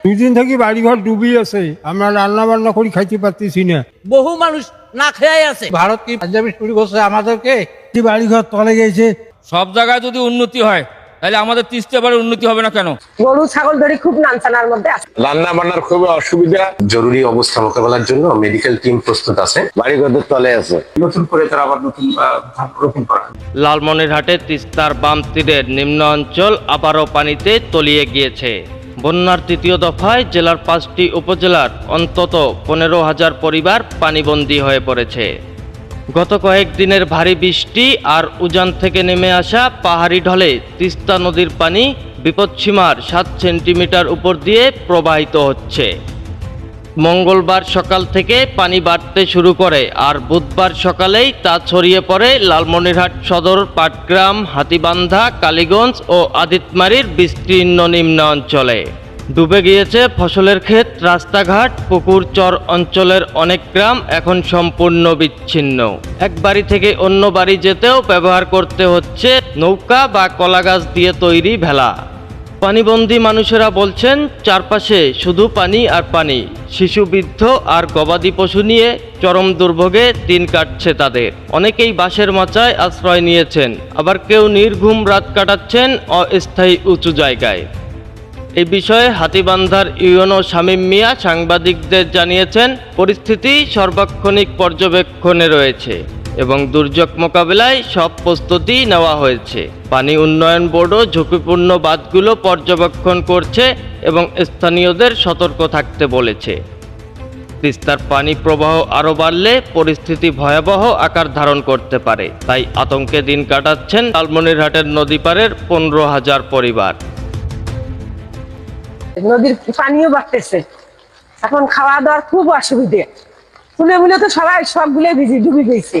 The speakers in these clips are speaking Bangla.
দুই দিন থেকে বাড়িঘর ডুবি আছে। আমরা রান্না বান্না করি খাইতে পারতেছি না। বহু মানুষ না খেয়ে আছে। ভারত কি পাঞ্জাবি শুরু করছে আমাদেরকে? যে বাড়িঘর তলে গেছে। সব জায়গায় যদি উন্নতি হয় তাহলে আমাদের তিস্তে এবারে উন্নতি হবে না কেন? গরু ছাগল ধরে খুব নানচানার মধ্যে আছে। রান্না বান্নার খুবই অসুবিধা। জরুরি অবস্থা মোকাবেলার জন্য মেডিকেল টিম প্রস্তুত আছে। বাড়িঘরদের তলে আছে। নতুন করে তারা আবার নতুন রোপণ করা লালমনিরহাটে তিস্তার বাম তীরের নিম্ন অঞ্চল আবারও পানিতে তলিয়ে গিয়েছে। বন্যার তৃতীয় দফায় জেলার পাঁচটি উপজেলার অন্তত পনেরো হাজার পরিবার পানিবন্দী হয়ে পড়েছে। গত কয়েকদিনের ভারী বৃষ্টি আর উজান থেকে নেমে আসা পাহাড়ি ঢলে তিস্তা নদীর পানি বিপদসীমার সাত সেন্টিমিটার উপর দিয়ে প্রবাহিত হচ্ছে। মঙ্গলবার সকাল থেকে পানি বাড়তে শুরু করে, আর বুধবার সকালেই তা ছড়িয়ে পড়ে লালমনিরহাট সদর, পাটগ্রাম, হাতিবান্ধা, কালীগঞ্জ ও আদিতমারির বিস্তীর্ণ নিম্ন অঞ্চলে। ডুবে গিয়েছে ফসলের ক্ষেত, রাস্তাঘাট, পুকুর, চর অঞ্চলের অনেক গ্রাম এখন সম্পূর্ণ বিচ্ছিন্ন। এক বাড়ি থেকে অন্য বাড়ি যেতেও ব্যবহার করতে হচ্ছে নৌকা বা কলাগাছ দিয়ে তৈরি ভেলা। পানিবন্দী মানুষেরা বলছেন, চারপাশে শুধু পানি আর পানি। শিশু বৃদ্ধ আর গবাদি পশু নিয়ে চরম দুর্ভোগে দিন কাটছে তাদের। অনেকেই বাঁশের মাচায় আশ্রয় নিয়েছেন, আবার কেউ নির্ঘুম রাত কাটাচ্ছেন অস্থায়ী উঁচু জায়গায়। এই বিষয়ে হাতিবান্ধার ইউনো শামীম মিয়া সাংবাদিকদের জানিয়েছেন, পরিস্থিতি সর্বাক্ষণিক পর্যবেক্ষণে রয়েছে। এবং দুর্যোগ মোকাবেলায় সব প্রস্তুতি নেওয়া হয়েছে। পানি উন্নয়ন বোর্ডও ঝুঁকিপূর্ণ বাঁধগুলো পর্যবেক্ষণ করছে এবং স্থানীয়দের সতর্ক থাকতে বলেছে। তিস্তার পানি প্রবাহ আরও বাড়লে পরিস্থিতি ভয়াবহ আকার ধারণ করতে পারে। তাই আতঙ্কে দিন কাটাচ্ছেন লালমনিরহাটের নদী নদীপাড়ের পনেরো হাজার পরিবার। নদীর পানিও বাড়তেছে। এখন খাওয়া দাওয়ার খুব অসুবিধে। শুনে বুলে তো সবাই সবগুলো ভিজি ডুবি গেছে।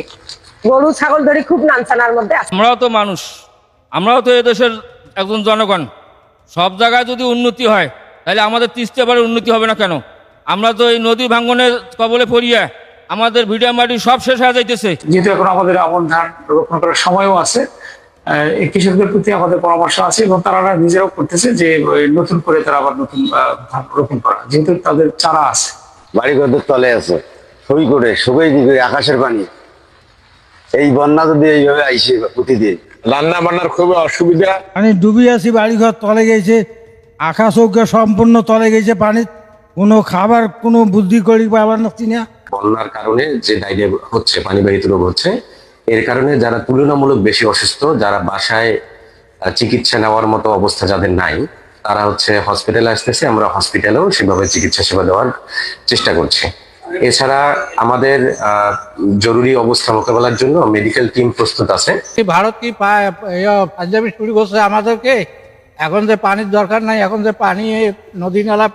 গরু ছাগল ধরে খুব নানচানার মধ্যে আছে। আমরাও তো মানুষ। আমরাও তো এদেশের একজন জনগণ। সব জায়গায় যদি উন্নতি হয় তাহলে আমাদের তিস্তে এবারে উন্নতি হবে না কেন? আমরা তো এই নদী ভাঙ্গনের কবলে পড়িয়া আমাদের ভিডিও মাটি সব শেষ হয়ে যাইতেছে। যেহেতু এখন আমাদের আমন ধান রোপণ করার সময়ও আছে এই কৃষকদের প্রতি আমাদের পরামর্শ আছে এবং তারা নিজেরাও করতেছে যে ওই নতুন করে তারা আবার নতুন ধান রোপণ করা। যেহেতু তাদের চারা আছে। বাড়িঘরদের তলে আছে। সই করে সবাই কি করে আকাশের পানি। এই বন্যা যদি এইভাবে আইসে প্রতিদিন। রান্না বান্নার খুবই অসুবিধা। পানি ডুবি আছি বাড়িঘর তলে গেছে আকাশ চৌকা সম্পূর্ণ তলে গেছে পানি কোনো খাবার কোনো বুদ্ধি করি পাবার নাচ্ছি না। বন্যার কারণে যে ডায়রিয়া হচ্ছে পানিবাহিত রোগ হচ্ছে এর কারণে যারা তুলনামূলক বেশি অসুস্থ যারা বাসায় চিকিৎসা নেওয়ার মতো অবস্থা যাদের নাই তারা হচ্ছে হসপিটালে আসতেছে আমরা হসপিটালেও সেভাবে চিকিৎসা সেবা দেওয়ার চেষ্টা করছি। এছাড়া আমাদের জরুরি অবস্থা মোকাবেলার জন্য মেডিকেল টিম প্রস্তুত আছে। কি ভারত কি পাঞ্জাবি শুরু করছে আমাদেরকে? এখন যে পানির দরকার নাই এখন যে পানি নদী নালা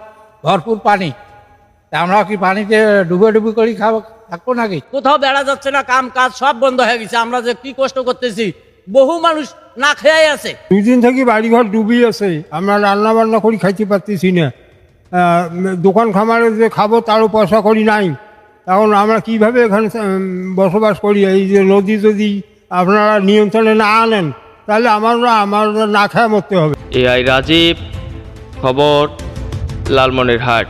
ভরপুর পানি তা আমরা কি পানিতে ডুবে ডুবে করি খাব থাকব নাকি? কোথাও বেড়া যাচ্ছে না কাম কাজ সব বন্ধ হয়ে গেছে আমরা যে কি কষ্ট করতেছি বহু মানুষ না খেয়ে আছে। দুই দিন থেকে বাড়িঘর ডুবি আছে আমরা রান্না বান্না করি খাইতে পারতেছি না। দোকান খামারে যে খাব তারও পয়সা করি নাই। এখন আমরা কীভাবে এখানে বসবাস করি? এই যে নদী যদি আপনারা নিয়ন্ত্রণে না আনেন, তাহলে আমরা, আমার না খেয়া মরতে হবে। এআই রাজীব, খবর, লালমনিরহাট।